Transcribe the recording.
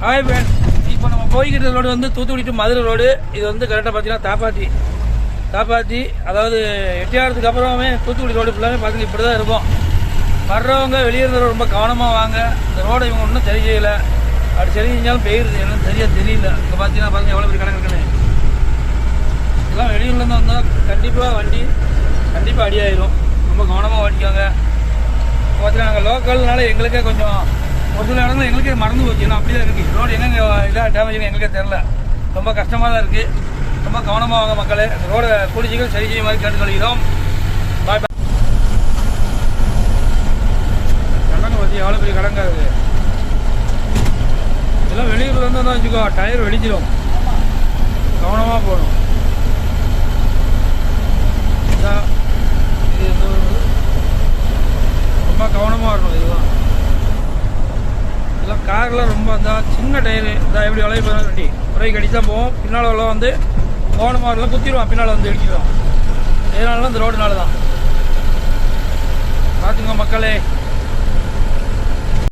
Hi friend இப்போ நம்ம போய்கிட்ட road வந்து தூத்துக்குடி டு மதுரை ரோடு இது வந்து கரெக்டாக பார்த்தீங்கன்னா தாப்பாத்தி. தாப்பாத்தி அதாவது எட்டியாரத்துக்கு அப்புறமே தூத்துக்குடி ரோடு ஃபுல்லாகவே பார்த்தீங்கன்னா இப்படி தான் இருக்கும். வர்றவங்க வெளியே ரொம்ப கவனமாக வாங்க. இந்த ரோடை இவங்க ஒன்றும் சரி செய்யலை அப்படி சரி செஞ்சாலும் பெய்யுது என்னன்னு சரியாக தெரியல. இங்கே பார்த்தீங்கன்னா பார்த்தீங்கன்னா எவ்வளோ பெரிய கணக்கு இருக்குன்னு. இதெல்லாம் வெளியூர்லேருந்து வந்தால் கண்டிப்பாக வண்டி கண்டிப்பாக அடியாயிரும் ரொம்ப கவனமாக ஓட்டிக்கோங்க. பார்த்தீங்கன்னா நாங்கள் லோக்கல்னால எங்களுக்கே கொஞ்சம் ஒரு சில இடங்கள் எங்களுக்கே மறந்து போச்சு. ஏன்னா அப்படி தான் இருக்குது ரோடு எங்கெங்க இதாக டேமேஜ் எங்களுக்கே தெரில ரொம்ப கஷ்டமாக தான் இருக்குது ரொம்ப கவனமாக வாங்க மக்களே. இந்த ரோடை சீக்கிரம் சரி செய்ய மாதிரி கேட்டுக்கொள்கிறோம் பாய் பாய் கடங்க பற்றி எவ்வளோ பெரிய கடங்கா இருக்குது இதெல்லாம் வெளியூர்லேருந்து தான் வச்சுக்கோ. டயர் வெடிச்சிடும் கவனமாக போகணும் இதான் இது இந்த ஒரு- ரொம்ப கவனமாக இருக்கணும் இதெல்லாம் இதெல்லாம் ரொம்ப அந்த சின்ன டயரு. இதான் எப்படி வளைய போதும் வண்டி? பிரேக் அடிச்சா போவோம். பின்னால் உள்ள வந்து போன மாதிரிலாம் குத்திடுவான். பின்னால் வந்து இடிச்சிடுவான் இதனால இந்த ரோடுனால தான். பார்த்துங்க மக்களே.